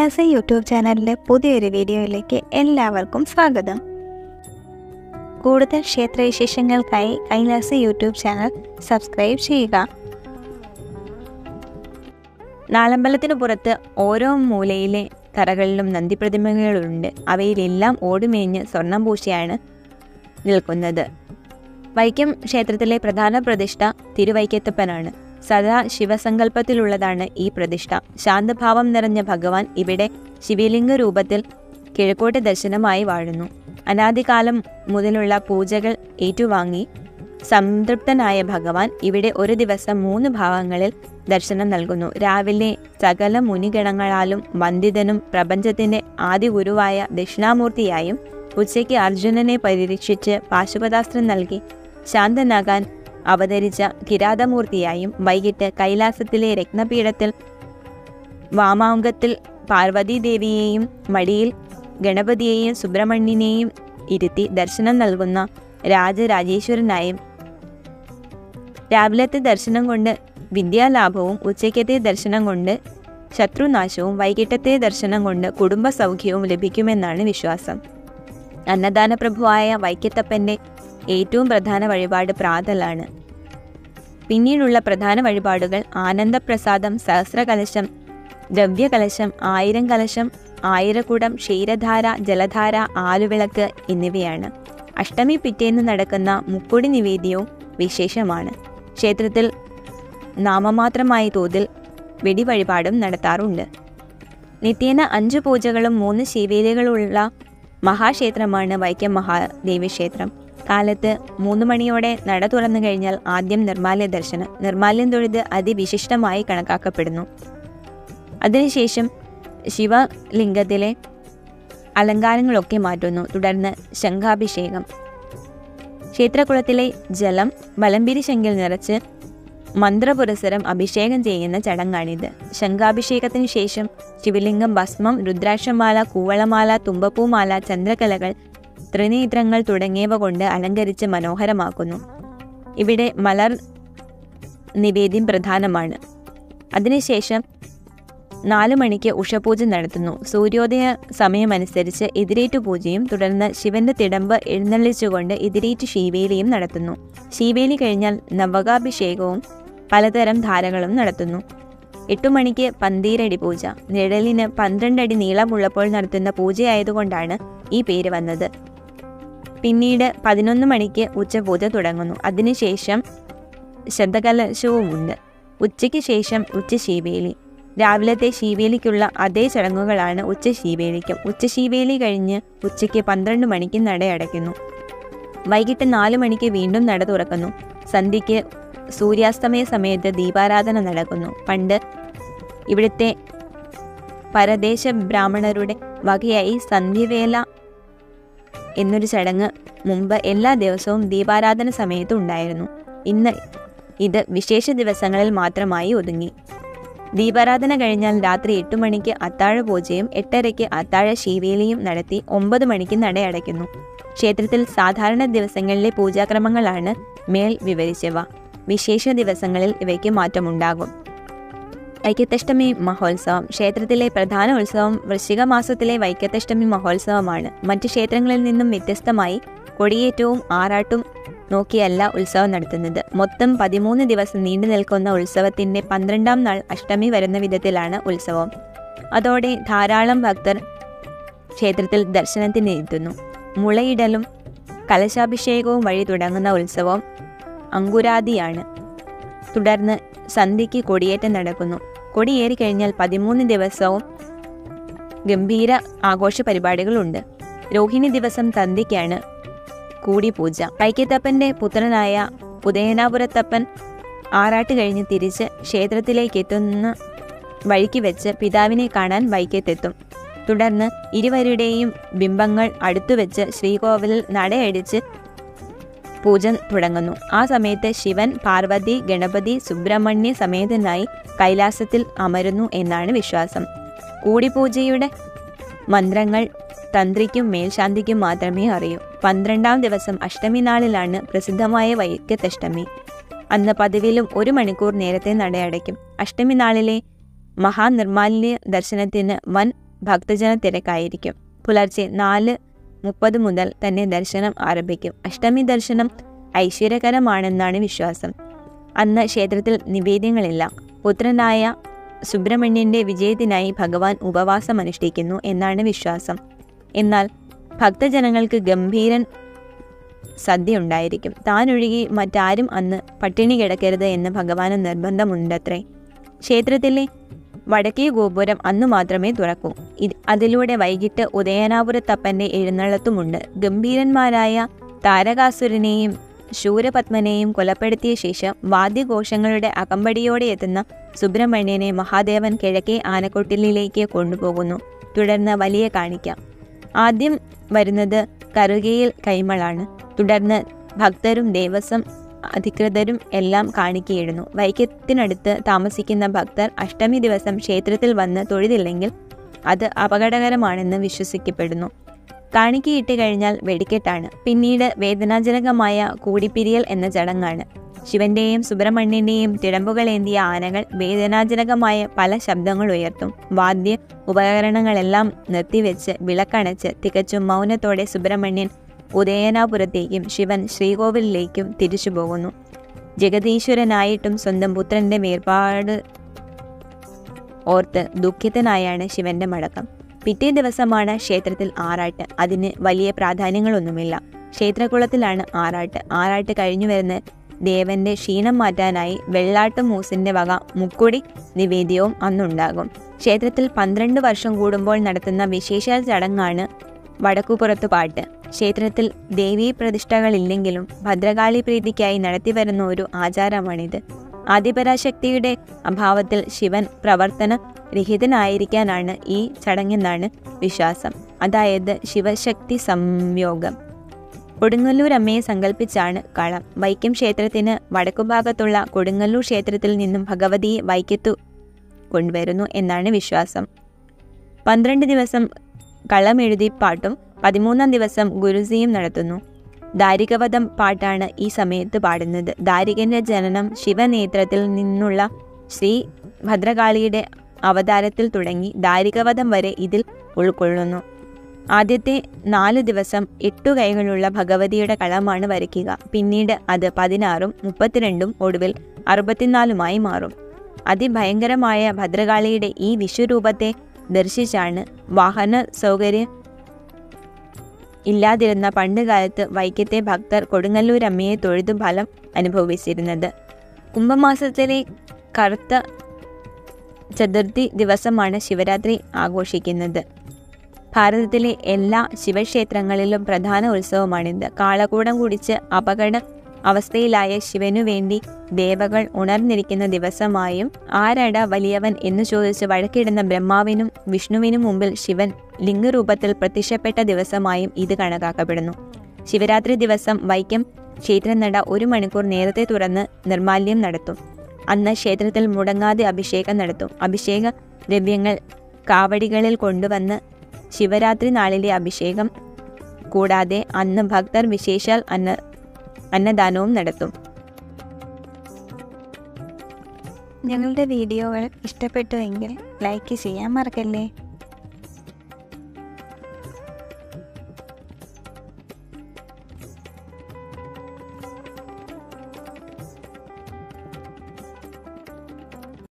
Kailasa YouTube ചാനലിലെ പുതിയൊരു വീഡിയോയിലേക്ക് എല്ലാവർക്കും സ്വാഗതം. കൂടുതൽ ക്ഷേത്രവിശേഷങ്ങൾക്കായി കൈലാസ യൂട്യൂബ് ചാനൽ സബ്സ്ക്രൈബ് ചെയ്യുക. നാളമ്പലത്തിന് പുറത്ത് ഓരോ മൂലയിലെ നന്ദി പ്രതിമകളുണ്ട് അവയിലെല്ലാം ഓടുമേഞ്ഞ് സ്വർണം പൂശിയാണ് നിൽക്കുന്നത്. വൈക്കം ക്ഷേത്രത്തിലെ പ്രധാന പ്രതിഷ്ഠ തിരുവൈക്കത്തപ്പനാണ്. സദാ ശിവസങ്കല്പത്തിലുള്ളതാണ് ഈ പ്രതിഷ്ഠ. ശാന്തഭാവം നിറഞ്ഞ ഭഗവാൻ ഇവിടെ ശിവലിംഗ രൂപത്തിൽ കിഴക്കോട്ട് ദർശനമായി വാഴുന്നു. അനാദികാലം മുതലുള്ള പൂജകൾ ഏറ്റുവാങ്ങി സംതൃപ്തനായ ഭഗവാൻ ഇവിടെ ഒരു ദിവസം മൂന്ന് ഭാവങ്ങളിൽ ദർശനം നൽകുന്നു. രാവിലെ സകല മുനിഗണങ്ങളാലും വന്ദിതനും പ്രപഞ്ചത്തിന്റെ ആദ്യ ഗുരുവായ ദക്ഷിണാമൂർത്തിയായും ഉച്ചയ്ക്ക് അർജുനനെ പരിരക്ഷിച്ച് പാശുപതാസ്ത്രം നൽകി ശാന്തനാകാൻ അവതരിച്ച കിരാതമൂർത്തിയായും വൈകിട്ട് കൈലാസത്തിലെ രത്നപീഠത്തിൽ വാമാങ്കത്തിൽ പാർവതീദേവിയെയും മടിയിൽ ഗണപതിയെയും സുബ്രഹ്മണ്യനെയും ഇരുത്തി ദർശനം നൽകുന്ന രാജരാജേശ്വരനായും രാവിലത്തെ ദർശനം കൊണ്ട് വിദ്യാലാഭവും ഉച്ചയ്ക്കത്തെ ദർശനം കൊണ്ട് ശത്രുനാശവും വൈകിട്ടത്തെ ദർശനം കൊണ്ട് കുടുംബ സൗഖ്യവും ലഭിക്കുമെന്നാണ് വിശ്വാസം. അന്നദാന പ്രഭുവായ വൈക്കത്തപ്പന്റെ ഏറ്റവും പ്രധാന വഴിപാട് പ്രാതലാണ്. പിന്നീടുള്ള പ്രധാന വഴിപാടുകൾ ആനന്ദപ്രസാദം സഹസ്രകലശം ദ്രവ്യകലശം ആയിരം കലശം ആയിരക്കൂടം ക്ഷീരധാര ജലധാര ആലുവിളക്ക് എന്നിവയാണ്. അഷ്ടമി പിറ്റേന്ന് നടക്കുന്ന മുക്കുടി നിവേദ്യവും വിശേഷമാണ്. ക്ഷേത്രത്തിൽ നാമമാത്രമായ തോതിൽ വെടിവഴിപാടും നടത്താറുണ്ട്. നിത്യേന അഞ്ചു പൂജകളും മൂന്ന് ശിവേലികളുള്ള മഹാക്ഷേത്രമാണ് വൈക്കം മഹാദേവി ക്ഷേത്രം. കാലത്ത് മൂന്ന് മണിയോടെ നട തുറന്നു കഴിഞ്ഞാൽ ആദ്യം നിർമാല്യ ദർശനം നിർമാല്യം തൊഴുത് അതിവിശിഷ്ടമായി കണക്കാക്കപ്പെടുന്നു. അതിനുശേഷം ശിവലിംഗത്തിലെ അലങ്കാരങ്ങളൊക്കെ മാറ്റുന്നു തുടർന്ന് ശംഖാഭിഷേകം. ക്ഷേത്രകുളത്തിലെ ജലം വലമ്പിരി ശങ്കിൽ നിറച്ച് മന്ത്രപുരസരം അഭിഷേകം ചെയ്യുന്ന ചടങ്ങാണിത്. ശംഖാഭിഷേകത്തിന് ശേഷം ശിവലിംഗം ഭസ്മം രുദ്രാക്ഷമാല കൂവളമാല തുമ്പപ്പൂമാല ചന്ദ്രകലകൾ ത്രിനേത്രങ്ങൾ തുടങ്ങിയവ കൊണ്ട് അലങ്കരിച്ച് മനോഹരമാക്കുന്നു. ഇവിടെ മലർ നിവേദ്യം പ്രധാനമാണ്. അതിനുശേഷം നാലു മണിക്ക് ഉഷപൂജ നടത്തുന്നു. സൂര്യോദയ സമയമനുസരിച്ച് എതിരേറ്റു പൂജയും തുടർന്ന് ശിവന്റെ തിടമ്പ് എഴുന്നള്ളിച്ചുകൊണ്ട് എതിരേറ്റ് ശീവേലിയും നടത്തുന്നു. ശീവേലി കഴിഞ്ഞാൽ നവകാഭിഷേകവും പലതരം ധാരകളും നടത്തുന്നു. എട്ടു മണിക്ക് പന്തീരടി പൂജ. നിഴലിന് പന്ത്രണ്ടടി നീളമുള്ളപ്പോൾ നടത്തുന്ന പൂജയായതുകൊണ്ടാണ് ഈ പേര് വന്നത്. പിന്നീട് പതിനൊന്ന് മണിക്ക് ഉച്ചപൂജ തുടങ്ങുന്നു. അതിനുശേഷം ശബ്ദകലശവുമുണ്ട്. ഉച്ചയ്ക്ക് ശേഷം ഉച്ച ശീവേലി രാവിലത്തെ ശീവേലിക്കുള്ള അതേ ചടങ്ങുകളാണ് ഉച്ച ശീവേലിക്കും ഉച്ച ശീവേലി കഴിഞ്ഞ് ഉച്ചയ്ക്ക് പന്ത്രണ്ട് മണിക്ക് നട അടയ്ക്കുന്നു. വൈകിട്ട് നാല് മണിക്ക് വീണ്ടും നട തുറക്കുന്നു. സന്ധ്യയ്ക്ക് സൂര്യാസ്തമയ സമയത്ത് ദീപാരാധന നടക്കുന്നു. പണ്ട് ഇവിടുത്തെ പരദേശ ബ്രാഹ്മണരുടെ വകയായി സന്ധ്യവേല എന്നൊരു ചടങ്ങ് മുമ്പ് എല്ലാ ദിവസവും ദീപാരാധന സമയത്ത് ഉണ്ടായിരുന്നു. ഇന്ന് ഇത് വിശേഷ ദിവസങ്ങളിൽ മാത്രമായി ഒതുങ്ങി. ദീപാരാധന കഴിഞ്ഞാൽ രാത്രി എട്ട് മണിക്ക് അത്താഴ പൂജയും എട്ടരയ്ക്ക് അത്താഴ ശീവേലിയും നടത്തി ഒമ്പത് മണിക്ക് നടയടയ്ക്കുന്നു ക്ഷേത്രത്തിൽ സാധാരണ ദിവസങ്ങളിലെ പൂജാക്രമങ്ങളാണ് മേൽ വിവരിച്ചവ വിശേഷ ദിവസങ്ങളിൽ ഇവയ്ക്ക് മാറ്റമുണ്ടാകും. വൈക്കത്തഷ്ടമി മഹോത്സവം. ക്ഷേത്രത്തിലെ പ്രധാന ഉത്സവം വൃശ്ചിക മാസത്തിലെ വൈക്കത്തഷ്ടമി മഹോത്സവമാണ്. മറ്റ് ക്ഷേത്രങ്ങളിൽ നിന്നും വ്യത്യസ്തമായി കൊടിയേറ്റവും ആറാട്ടും നോക്കിയല്ല ഉത്സവം നടത്തുന്നത്. മൊത്തം പതിമൂന്ന് ദിവസം നീണ്ടു നിൽക്കുന്ന ഉത്സവത്തിന്റെ പന്ത്രണ്ടാം നാൾ അഷ്ടമി വരുന്ന വിധത്തിലാണ് ഉത്സവം. അതോടെ ധാരാളം ഭക്തർ ക്ഷേത്രത്തിൽ ദർശനത്തിന് എത്തുന്നു. മുളയിടലും കലശാഭിഷേകവും വഴി തുടങ്ങുന്ന ഉത്സവം അങ്കുരാദിയാണ്. തുടർന്ന് സന്ധ്യയ്ക്ക് കൊടിയേറ്റം നടക്കുന്നു. കൊടിയേറി കഴിഞ്ഞാൽ പതിമൂന്ന് ദിവസവും ഗംഭീര ആഘോഷ പരിപാടികളുണ്ട്. രോഹിണി ദിവസം തന്തിക്കാണ് കൂടി പൂജ വൈക്കത്തപ്പന്റെ പുത്രനായ ഉദയനാപുരത്തപ്പൻ ആറാട്ട് കഴിഞ്ഞ് തിരിച്ച് ക്ഷേത്രത്തിലേക്ക് എത്തുന്ന വഴിക്ക് വെച്ച് പിതാവിനെ കാണാൻ വൈക്കത്തെത്തും. തുടർന്ന് ഇരുവരുടെയും ബിംബങ്ങൾ അടുത്തുവെച്ച് ശ്രീകോവിലിൽ നടയടിച്ച് പൂജ തുടങ്ങുന്നു. ആ സമയത്ത് ശിവൻ പാർവതി ഗണപതി സുബ്രഹ്മണ്യ സമേതനായി കൈലാസത്തിൽ അമരുന്നു എന്നാണ് വിശ്വാസം. കൂടിപൂജയുടെ മന്ത്രങ്ങൾ തന്ത്രിക്കും മേൽശാന്തിക്കും മാത്രമേ അറിയൂ. പന്ത്രണ്ടാം ദിവസം അഷ്ടമി നാളിലാണ് പ്രസിദ്ധമായ വൈക്കത്തഷ്ടമി അന്ന് പതിവിലും ഒരു മണിക്കൂർ നേരത്തെ നടയടയ്ക്കും അഷ്ടമി നാളിലെ മഹാനിർമാലിന്യ ദർശനത്തിന് വൻ ഭക്തജന തിരക്കായിരിക്കും. പുലർച്ചെ നാല് മുപ്പത് മുതൽ തന്നെ ദർശനം ആരംഭിക്കും. അഷ്ടമി ദർശനം ഐശ്വര്യകരമാണെന്നാണ് വിശ്വാസം. അന്ന് ക്ഷേത്രത്തിൽ നിവേദ്യങ്ങളില്ല. പുത്രനായ സുബ്രഹ്മണ്യന്റെ വിജയത്തിനായി ഭഗവാൻ ഉപവാസം അനുഷ്ഠിക്കുന്നു എന്നാണ് വിശ്വാസം. എന്നാൽ ഭക്തജനങ്ങൾക്ക് ഗംഭീരൻ സദ്യ ഉണ്ടായിരിക്കും താനൊഴികെ മറ്റാരും അന്ന് പട്ടിണി കിടക്കരുത് എന്ന് ഭഗവാന് നിർബന്ധമുണ്ടത്രേ. ക്ഷേത്രത്തിലെ വടക്കേ ഗോപുരം അന്നു മാത്രമേ തുറക്കൂ. അതിലൂടെ വൈകിട്ട് ഉദയനാപുരത്തപ്പന്റെ എഴുന്നള്ളത്തുമുണ്ട്. ഗംഭീരന്മാരായ താരകാസുരനെയും ശൂരപത്മനെയും കൊലപ്പെടുത്തിയ ശേഷം വാദ്യഘോഷങ്ങളുടെ അകമ്പടിയോടെ എത്തുന്ന സുബ്രഹ്മണ്യനെ മഹാദേവൻ കിഴക്കേ ആനക്കൊട്ടിലിലേക്ക് കൊണ്ടുപോകുന്നു. തുടർന്ന് വലിയ കാണിക്ക. ആദ്യം വരുന്നത് കറുകയിൽ കൈമളാണ്. തുടർന്ന് ഭക്തരും ദേവസ്വം അധികൃതരും എല്ലാം കാണിക്കയിടുന്നു. വൈക്കത്തിനടുത്ത് താമസിക്കുന്ന ഭക്തർ അഷ്ടമി ദിവസം ക്ഷേത്രത്തിൽ വന്ന് തൊഴുതില്ലെങ്കിൽ അത് അപകടകരമാണെന്ന് വിശ്വസിക്കപ്പെടുന്നു. കാണിക്കയിട്ട് കഴിഞ്ഞാൽ വെടിക്കെട്ടാണ്. പിന്നീട് വേദനാജനകമായ കൂടിപ്പിരിയൽ എന്ന ചടങ്ങാണ്. ശിവന്റെയും സുബ്രഹ്മണ്യന്റെയും തിടമ്പുകളേന്തിയ ആനകൾ വേദനാജനകമായ പല ശബ്ദങ്ങൾ ഉയർത്തും. വാദ്യ ഉപകരണങ്ങളെല്ലാം നിർത്തിവെച്ച് വിളക്കണച്ച് തികച്ചും മൗനത്തോടെ സുബ്രഹ്മണ്യൻ ഉദയനാപുരത്തേക്കും ശിവൻ ശ്രീകോവിലിലേക്കും തിരിച്ചു പോകുന്നു. ജഗതീശ്വരനായിട്ടും സ്വന്തം പുത്രന്റെ വേർപാട് ഓർത്ത് ദുഃഖിതനായാണ് ശിവന്റെ മടക്കം. പിറ്റേ ദിവസമാണ് ക്ഷേത്രത്തിൽ ആറാട്ട്. അതിന് വലിയ പ്രാധാന്യങ്ങളൊന്നുമില്ല. ക്ഷേത്രകുളത്തിലാണ് ആറാട്ട്. ആറാട്ട് കഴിഞ്ഞു വരുന്ന ദേവന്റെ ക്ഷീണം മാറ്റാനായി വെള്ളാട്ട് മൂസിന്റെ വക മുക്കുടി നിവേദ്യവും അന്നുണ്ടാകും. ക്ഷേത്രത്തിൽ പന്ത്രണ്ട് വർഷം കൂടുമ്പോൾ നടത്തുന്ന വിശേഷ ചടങ്ങാണ് വടക്കുപുറത്തു പാട്ട്. ക്ഷേത്രത്തിൽ ദേവീ പ്രതിഷ്ഠകളില്ലെങ്കിലും ഭദ്രകാളി പ്രീതിക്കായി നടത്തിവരുന്ന ഒരു ആചാരമാണിത്. ആദിപരാശക്തിയുടെ അഭാവത്തിൽ ശിവൻ പ്രവർത്തന രഹിതനായിരിക്കാനാണ് ഈ ചടങ്ങെന്നാണ് വിശ്വാസം. അതായത് ശിവശക്തി സംയോഗം. കൊടുങ്ങല്ലൂർ അമ്മയെ സങ്കല്പിച്ചാണ് കളം. വൈക്കം ക്ഷേത്രത്തിന് വടക്കുഭാഗത്തുള്ള കൊടുങ്ങല്ലൂർ ക്ഷേത്രത്തിൽ നിന്നും ഭഗവതിയെ വൈക്കത്തു കൊണ്ടുവരുന്നു എന്നാണ് വിശ്വാസം. പന്ത്രണ്ട് ദിവസം കളമെഴുതി പാട്ടും പതിമൂന്നാം ദിവസം ഗുരുസിയും നടത്തുന്നു. ദാരികവധം പാട്ടാണ് ഈ സമയത്ത് പാടുന്നത്. ദാരികന്റെ ജനനം ശിവനേത്രത്തിൽ നിന്നുള്ള ശ്രീ ഭദ്രകാളിയുടെ അവതാരത്തിൽ തുടങ്ങി ദാരികവധം വരെ ഇതിൽ ഉൾക്കൊള്ളുന്നു. ആദ്യത്തെ നാല് ദിവസം എട്ടു കൈകളുള്ള ഭഗവതിയുടെ കളമാണ് വരയ്ക്കുക. പിന്നീട് അത് പതിനാറും മുപ്പത്തിരണ്ടും ഒടുവിൽ അറുപത്തിനാലുമായി മാറും. അതിഭയങ്കരമായ ഭദ്രകാളിയുടെ ഈ വിശ്വരൂപത്തെ ദർശിച്ചാണ് വാഹന സൗകര്യം ഇല്ലാതിരുന്ന പണ്ടുകാലത്ത് വൈക്കത്തെ ഭക്തർ കൊടുങ്ങല്ലൂരമ്മയെ തൊഴുതു ഫലം അനുഭവിച്ചിരുന്നത്. കുംഭമാസത്തിലെ കറുത്ത ചതുർത്ഥി ദിവസമാണ് ശിവരാത്രി ആഘോഷിക്കുന്നത്. ഭാരതത്തിലെ എല്ലാ ശിവക്ഷേത്രങ്ങളിലും പ്രധാന ഉത്സവമാണിത്. കാളകൂടം കുടിച്ച് അപകട അവസ്ഥയിലായ ശിവനു വേണ്ടി ദേവകൾ ഉണർന്നിരിക്കുന്ന ദിവസമായും ആരട വലിയവൻ എന്ന് ചോദിച്ച് വഴക്കിടുന്ന ബ്രഹ്മാവിനും വിഷ്ണുവിനും മുമ്പിൽ ശിവൻ ലിംഗരൂപത്തിൽ പ്രത്യക്ഷപ്പെട്ട ദിവസമായും ഇത് കണക്കാക്കപ്പെടുന്നു. ശിവരാത്രി ദിവസം വൈക്കം ക്ഷേത്രനട ഒരു മണിക്കൂർ നേരത്തെ തുറന്ന് നിർമാല്യം നടത്തും. അന്ന് ക്ഷേത്രത്തിൽ മുടങ്ങാതെ അഭിഷേകം നടത്തും. അഭിഷേക ദ്രവ്യങ്ങൾ കാവടികളിൽ കൊണ്ടുവന്ന് ശിവരാത്രി നാളിലെ അഭിഷേകം കൂടാതെ അന്ന് ഭക്തർ വിശേഷാൽ അന്ന അന്നദാനവും നടത്തും. ഞങ്ങളുടെ വീഡിയോകൾ ഇഷ്ടപ്പെട്ടുവെങ്കിൽ ലൈക്ക് ചെയ്യാൻ മറക്കല്ലേ?